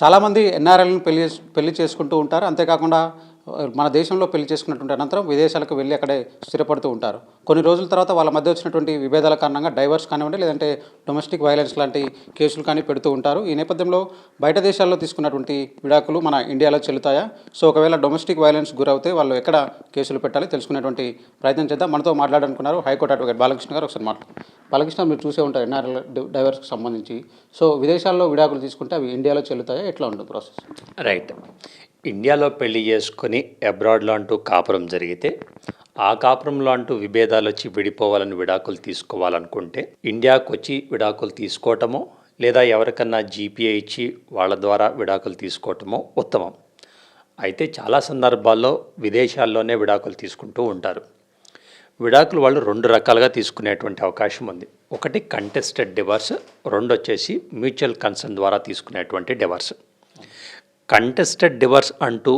చాలామంది ఎన్ఆర్ఎల్ని పెళ్ళి పెళ్ళి చేసుకుంటూ ఉంటారు. అంతేకాకుండా మన దేశంలో పెళ్ళి చేసుకున్నటువంటి అనంతరం విదేశాలకు వెళ్ళి అక్కడే స్థిరపడుతూ ఉంటారు. కొన్ని రోజుల తర్వాత వాళ్ళ మధ్య వచ్చినటువంటి విభేదాల కారణంగా డైవర్స్ కానివ్వండి లేదంటే డొమెస్టిక్ వైలెన్స్ లాంటి కేసులు కానీ పెడుతూ ఉంటారు. ఈ నేపథ్యంలో బయట దేశాల్లో తీసుకున్నటువంటి విడాకులు మన ఇండియాలో చెల్లుతాయా? సో ఒకవేళ డొమెస్టిక్ వైలెన్స్ గురవుతే వాళ్ళు ఎక్కడ కేసులు పెట్టాలి తెలుసుకునేటువంటి ప్రయత్నం చేద్దాం. మనతో మాట్లాడాలనుకున్నారు హైకోర్టు అడ్వకేట్ బాలకృష్ణ గారు. ఒకసారి మాట్లాడు. బాలకృష్ణ మీరు చూసే ఉంటారు ఎన్ఆర్ఎల్ డైవర్స్కి సంబంధించి. సో విదేశాల్లో విడాకులు తీసుకుంటే అవి ఇండియాలో చెల్లుతాయా? ఎట్లా ఉంటుంది ప్రాసెస్? రైట్. ఇండియాలో పెళ్ళి చేసుకొని అబ్రాడ్లో అంటూ కాపురం జరిగితే ఆ కాపురంలో అంటూ విభేదాలు వచ్చి విడిపోవాలని విడాకులు తీసుకోవాలనుకుంటే ఇండియాకు వచ్చి విడాకులు తీసుకోవటమో లేదా ఎవరికన్నా జీపీఏ ఇచ్చి వాళ్ళ ద్వారా విడాకులు తీసుకోవటమో ఉత్తమం. అయితే చాలా సందర్భాల్లో విదేశాల్లోనే విడాకులు తీసుకుంటూ ఉంటారు. విడాకులు వాళ్ళు రెండు రకాలుగా తీసుకునేటువంటి అవకాశం ఉంది. ఒకటి కంటెస్టెడ్ డివర్స్ రెండు వచ్చేసి మ్యూచువల్ కన్సర్న్ ద్వారా తీసుకునేటువంటి డివర్స్. కంటెస్టెడ్ డివర్స్ అంటూ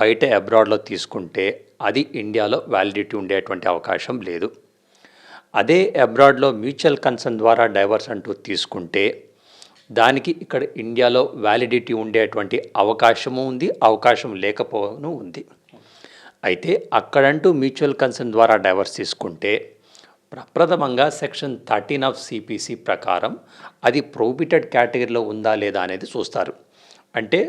బయట అబ్రాడ్లో తీసుకుంటే అది ఇండియాలో వ్యాలిడిటీ ఉండేటువంటి అవకాశం లేదు. అదే అబ్రాడ్లో మ్యూచువల్ కన్సర్న్ ద్వారా డైవర్స్ అంటూ తీసుకుంటే దానికి ఇక్కడ ఇండియాలో వ్యాలిడిటీ ఉండేటువంటి అవకాశము ఉంది అవకాశం లేకపోను ఉంది. అయితే అక్కడంటూ మ్యూచువల్ కన్సర్న్ ద్వారా డైవర్స్ తీసుకుంటే ప్రప్రథమంగా సెక్షన్ థర్టీన్ ఆఫ్ సిపిసి ప్రకారం అది ప్రోబిటెడ్ కేటగిరీలో ఉందా లేదా అనేది చూస్తారు. అంటే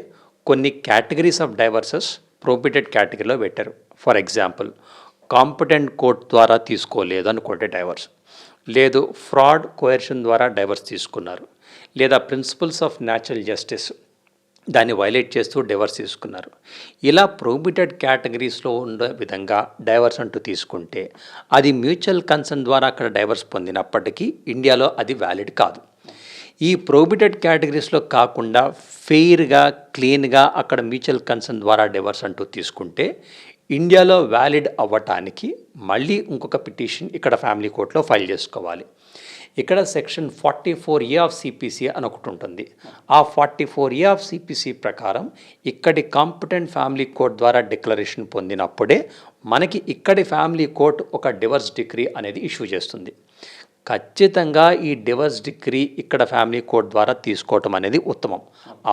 కొన్ని కేటగిరీస్ ఆఫ్ డైవర్సెస్ ప్రోబిటెడ్ కేటగిరీలో పెట్టారు. ఫర్ ఎగ్జాంపుల్ కాంపిటెంట్ కోర్ట్ ద్వారా తీసుకోలేదు అనుకోండి డైవర్స్ లేదు ఫ్రాడ్ కోయర్షన్ ద్వారా డైవర్స్ తీసుకున్నారు. లేదా ప్రిన్సిపల్స్ ఆఫ్ న్యాచురల్ జస్టిస్ దాన్ని వైలేట్ చేస్తూ డైవర్స్ తీసుకున్నారు. ఇలా ప్రోబిటెడ్ కేటగిరీస్లో ఉండే విధంగా డైవర్స్ అంటూ తీసుకుంటే అది మ్యూచువల్ కన్సర్న్ ద్వారా అక్కడ డైవర్స్ పొందినప్పటికీ ఇండియాలో అది వ్యాలిడ్ కాదు. ఈ ప్రోబిటెడ్ కేటగిరీస్లో కాకుండా ఫెయిర్గా క్లీన్గా అక్కడ మ్యూచువల్ కన్సర్న్ ద్వారా డైవర్స్ అంటూ తీసుకుంటే ఇండియాలో వ్యాలిడ్ అవ్వటానికి మళ్ళీ ఇంకొక పిటిషన్ ఇక్కడ ఫ్యామిలీ కోర్టులో ఫైల్ చేసుకోవాలి. ఇక్కడ section forty four A of CPC అని ఒకటి ఉంటుంది. ఆ forty four A of CPC ప్రకారం ఇక్కడి కాంపిటెంట్ ఫ్యామిలీ కోర్ట్ ద్వారా డిక్లరేషన్ పొందినప్పుడే మనకి ఇక్కడి ఫ్యామిలీ కోర్ట్ ఒక డివర్స్ డిగ్రీ అనేది ఇష్యూ చేస్తుంది. ఖచ్చితంగా ఈ డివర్స్ డిగ్రీ ఇక్కడ ఫ్యామిలీ కోర్ట్ ద్వారా తీసుకోవటం అనేది ఉత్తమం.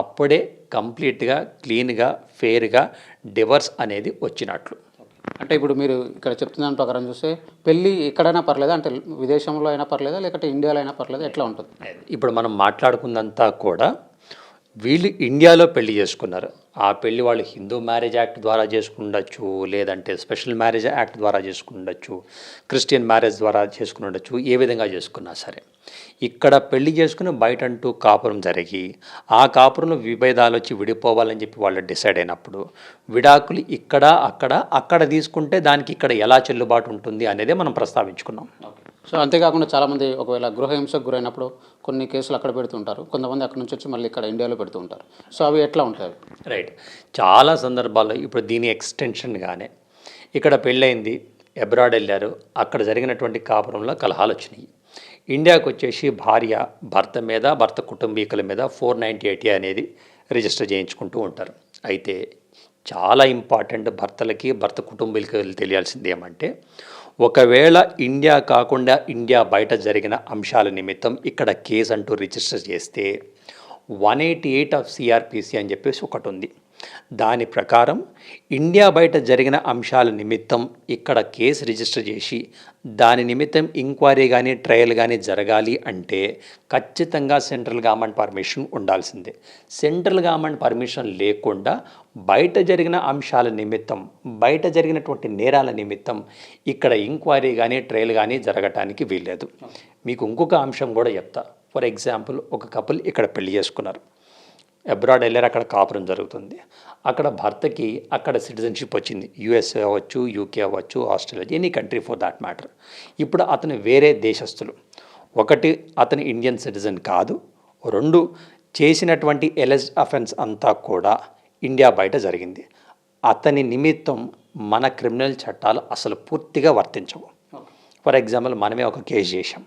అప్పుడే కంప్లీట్గా క్లీన్గా ఫెయిర్గా డివర్స్ అనేది వచ్చినట్లు. అంటే ఇప్పుడు మీరు ఇక్కడ చెప్తున్న దాని ప్రకారం చూస్తే పెళ్ళి ఎక్కడైనా పర్లేదా? అంటే విదేశంలో అయినా పర్లేదా? లేకపోతే ఇండియాలో అయినా పర్లేదా? ఎట్లా ఉంటుంది? ఇప్పుడు మనం మాట్లాడుకుందంతా కూడా వీళ్ళు ఇండియాలో పెళ్ళి చేసుకున్నారు. ఆ పెళ్ళి వాళ్ళు హిందూ మ్యారేజ్ యాక్ట్ ద్వారా చేసుకుండొచ్చు లేదంటే స్పెషల్ మ్యారేజ్ యాక్ట్ ద్వారా చేసుకుండొచ్చు క్రిస్టియన్ మ్యారేజ్ ద్వారా చేసుకుండొచ్చు ఏ విధంగా చేసుకున్నా సరే. ఇక్కడ పెళ్ళి చేసుకుని బయట అంటూ కాపురం జరిగి ఆ కాపురంలో విభేదాలు వచ్చి విడిపోవాలని చెప్పి వాళ్ళు డిసైడ్ అయినప్పుడు విడాకులు ఇక్కడ అక్కడ అక్కడ తీసుకుంటే దానికి ఇక్కడ ఎలా చెల్లుబాటు ఉంటుంది అనేది మనం ప్రస్తావించుకున్నాం. సో అంతేకాకుండా చాలామంది ఒకవేళ గృహహింసకు గురైనప్పుడు కొన్ని కేసులు అక్కడ పెడుతుంటారు. కొంతమంది అక్కడ నుంచి వచ్చి మళ్ళీ ఇక్కడ ఇండియాలో పెడుతూ ఉంటారు సో అవి ఎట్లా ఉంటాయి? రైట్. చాలా సందర్భాల్లో ఇప్పుడు దీని ఎక్స్టెన్షన్గానే ఇక్కడ పెళ్ళయింది అబ్రాడ్ వెళ్ళారు అక్కడ జరిగినటువంటి కాపురంలో కలహాలు వచ్చినాయి. ఇండియాకు వచ్చేసి భార్య భర్త మీద భర్త కుటుంబీకుల మీద ఫోర్ నైంటీ ఎయిటీ అనేది రిజిస్టర్ చేయించుకుంటూ ఉంటారు. అయితే చాలా ఇంపార్టెంట్ భర్తలకి భర్త కుటుంబీకులకి తెలియాల్సింది ఏమంటే ఒకవేళ ఇండియా కాకుండా ఇండియా బయట జరిగిన అంశాల నిమిత్తం ఇక్కడ కేసు అంటూ రిజిస్టర్ చేస్తే one eighty eight of CrPC అని చెప్పేసి ఒకటి ఉంది. దాని ప్రకారం ఇండియా బయట జరిగిన అంశాల నిమిత్తం ఇక్కడ కేసు రిజిస్టర్ చేసి దాని నిమిత్తం ఇంక్వైరీ కానీ ట్రయల్ కానీ జరగాలి అంటే ఖచ్చితంగా సెంట్రల్ గవర్నమెంట్ పర్మిషన్ ఉండాల్సిందే. సెంట్రల్ గవర్నమెంట్ పర్మిషన్ లేకుండా బయట జరిగిన అంశాల నిమిత్తం బయట జరిగినటువంటి నేరాల నిమిత్తం ఇక్కడ ఇంక్వైరీ కానీ ట్రయల్ కానీ జరగటానికి వీల్లేదు. మీకు ఇంకొక అంశం కూడా చెప్తా. ఫర్ ఎగ్జాంపుల్ ఒక కపుల్ ఇక్కడ పెళ్ళి చేసుకున్నారు. అబ్రాడ్ వెళ్ళారు అక్కడ కాపురం జరుగుతుంది. అక్కడ భర్తకి అక్కడ సిటిజన్షిప్ వచ్చింది. యుఎస్ఏ అవ్వచ్చు యూకే అవ్వచ్చు Australia any country for that matter. ఇప్పుడు అతను వేరే దేశస్తులు ఒకటి అతను ఇండియన్ సిటిజన్ కాదు. రెండు చేసినటువంటి ఎలెజ్ అఫెన్స్ అంతా కూడా ఇండియా బయట జరిగింది. అతని నిమిత్తం మన క్రిమినల్ చట్టాలు అసలు పూర్తిగా వర్తించవు. ఫర్ ఎగ్జాంపుల్ మనమే ఒక కేసు చేశాం.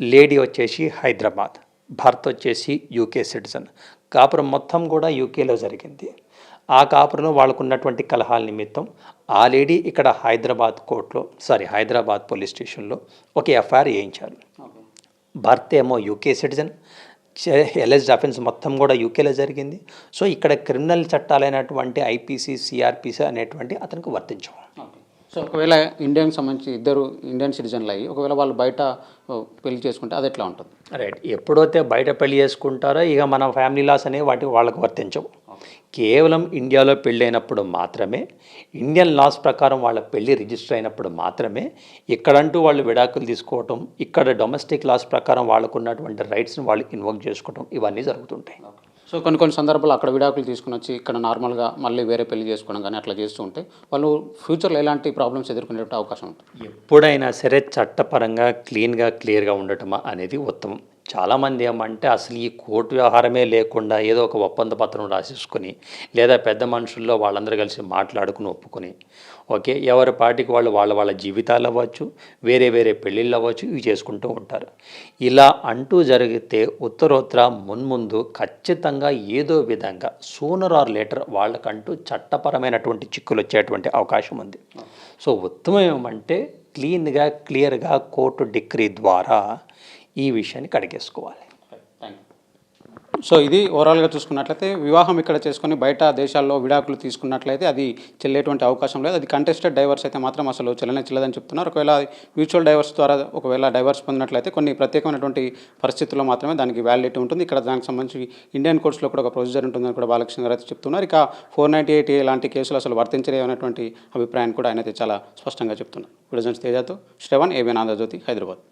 లేడీ వచ్చేసి హైదరాబాద్. భర్త వచ్చేసి యూకే సిటిజన్ కాపురం మొత్తం కూడా యూకేలో జరిగింది. ఆ కాపురంలో వాళ్ళకు ఉన్నటువంటి కలహాల నిమిత్తం ఆ లేడీ ఇక్కడ హైదరాబాద్ కోర్టులో సారీ హైదరాబాద్ పోలీస్ స్టేషన్లో ఒక ఎఫ్ఐఆర్ వేయించారు. భర్త ఏమో యూకే సిటిజన్ ఎలెజ్డ్ అఫెన్స్ మొత్తం కూడా యూకేలో జరిగింది. సో ఇక్కడ క్రిమినల్ చట్టాలైనటువంటి ఐపీసీ సిఆర్పిసి అనేటువంటి అతనికి వర్తించవు. సో ఒకవేళ ఇండియాకి సంబంధించి ఇద్దరు ఇండియన్ సిటిజన్లు అయ్యి ఒకవేళ వాళ్ళు బయట పెళ్ళి చేసుకుంటే అది ఎట్లా ఉంటుంది? రైట్ ఎప్పుడైతే బయట పెళ్ళి చేసుకుంటారో ఇక మన ఫ్యామిలీ లాస్ అనేవి వాటి వాళ్ళకి వర్తించవు. కేవలం ఇండియాలో పెళ్ళైనప్పుడు మాత్రమే ఇండియన్ లాస్ ప్రకారం వాళ్ళ పెళ్ళి రిజిస్టర్ అయినప్పుడు మాత్రమే ఇక్కడంటూ వాళ్ళు విడాకులు తీసుకోవటం ఇక్కడ డొమెస్టిక్ లాస్ ప్రకారం వాళ్ళకు ఉన్నటువంటి రైట్స్ని వాళ్ళు ఇన్వోక్ చేసుకోవటం ఇవన్నీ జరుగుతుంటాయి. సో కొన్ని కొన్ని సందర్భాలు అక్కడ విడాకులు తీసుకుని వచ్చి ఇక్కడ నార్మల్గా మళ్ళీ వేరే పెళ్ళి చేసుకోవడం కానీ అట్లా చేస్తూ ఉంటే వాళ్ళు ఫ్యూచర్లో ఎలాంటి ప్రాబ్లమ్స్ ఎదుర్కొనే అవకాశం ఉంటుంది? ఎప్పుడైనా సరే చట్టపరంగా క్లీన్గా క్లియర్గా ఉండటమా అనేది ఉత్తమం. చాలామంది ఏమంటే అసలు ఈ కోర్టు వ్యవహారమే లేకుండా ఏదో ఒక ఒప్పంద పత్రం రాసేసుకొని లేదా పెద్ద మనుషుల్లో వాళ్ళందరూ కలిసి మాట్లాడుకుని ఒప్పుకొని ఓకే ఎవరి పాటికి వాళ్ళు వాళ్ళ వాళ్ళ జీవితాలు అవ్వచ్చు వేరే వేరే పెళ్ళిళ్ళు అవ్వచ్చు ఇవి చేసుకుంటూ ఉంటారు. ఇలా అంటూ జరిగితే ఉత్తరోత్తర మున్ముందు ఖచ్చితంగా ఏదో విధంగా సూనర్ ఆర్ లేటర్ వాళ్ళకంటూ చట్టపరమైనటువంటి చిక్కులు వచ్చేటువంటి అవకాశం ఉంది. సో ఉత్తమం ఏమంటే క్లీన్గా క్లియర్గా కోర్టు డిగ్రీ ద్వారా ఈ విషయాన్ని కడిగేసుకోవాలి. సో ఇది ఓవరాల్గా చూసుకున్నట్లయితే వివాహం ఇక్కడ చేసుకొని బయట దేశాల్లో విడాకులు తీసుకున్నట్లయితే అది చెల్లేటువంటి అవకాశం లేదు. అది కంటెస్టెడ్ డైవర్స్ అయితే మాత్రం అసలు చెల్లనే చెల్లదని చెప్తున్నారు. ఒకవేళ మ్యూచువల్ డైవర్స్ ద్వారా ఒకవేళ డైవర్స్ పొందినట్లయితే కొన్ని ప్రత్యేకమైనటువంటి పరిస్థితుల్లో మాత్రమే దానికి వ్యాలిడిటీ ఉంటుంది. ఇక్కడ దానికి సంబంధించి ఇండియన్ కోర్ట్స్లో కూడా ఒక ప్రొసీజర్ ఉంటుందని కూడా బాలకృష్ణ గారు అయితే చెప్తున్నారు. ఇక ఫోర్ నైంటీ ఎయిట్ లాంటి కేసులు అసలు వర్తించలేవనేటువంటి అభిప్రాయాన్ని కూడా ఆయన అయితే చాలా స్పష్టంగా చెప్తున్నారు. విడజన్స్ తేజాతో శ్రవణ్ ఏబిఎన్ ఆంధ్రజ్యోతి హైదరాబాద్.